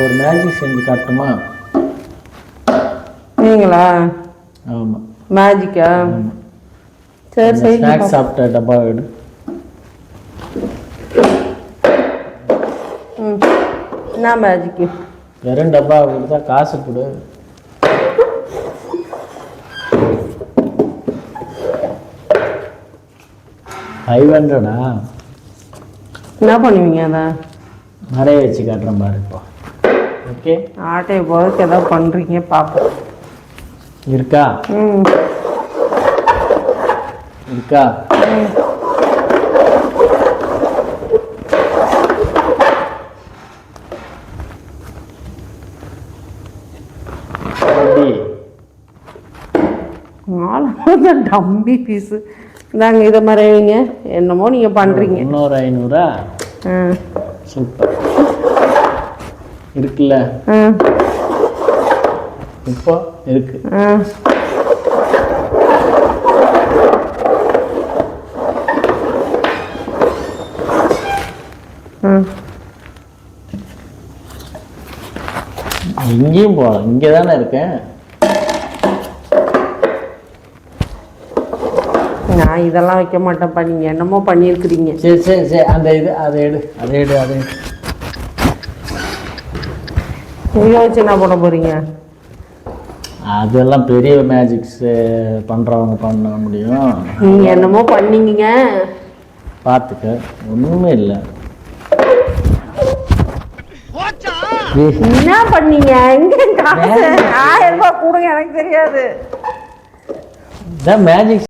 உனக்கு ஒரு மேஜிக் செஞ்சு காட்டுமா? நீங்களா? ஆமாம் மேஜிக்கா சரி சரி ஸ்நாக்ஸ் சாப்பிட்ட டப்பா எடு. ம். என்ன மேஜிக்கு வெறும் டப்பா கொடுத்தா காசு கொடு. ஃபைவ் ஹண்ட்ரடா என்ன பண்ணுவீங்க அதை? நிறைய வச்சு காட்டுறேன் பாரு இப்போ. ஓகே? ஆட்டையை போகிறதுக்கு ஏதோ பண்ணுறீங்க பார்ப்போம் இருக்கா? ம். இருக்கா? நாலாவது டம்பி பீஸு. இந்தாங்க இதை மாதிரி என்னமோ நீங்கள் பண்ணுறீங்க இன்னொரு ஐநூறா? சூப்பர். இருக்குல்ல? இப்போ இருக்கு. எங்கேயும் போகலாம் இங்கே தானே இருக்கேன். நான் இதெல்லாம் வைக்க மாட்டேன்ப்பா. நீங்கள் என்னமோ பண்ணியிருக்கிறீங்க. சரி சரி சரி. அந்த இது அதை எடு. அதை எடு அதை எடு. இதை வச்சு என்ன பண்ண போகிறீங்க அதெல்லாம் பெரிய மேஜிக்ஸ் பண்ணுறவங்க பண்ண முடியும். நீங்கள் என்னமோ பண்ணீங்க பார்த்துக்க ஒன்றுமே இல்லை. என்ன பண்ணீங்க? எங்க காசு? ஆயிரம் ரூபாய் கொடுங்க எனக்கு தெரியாது. மேஜிக்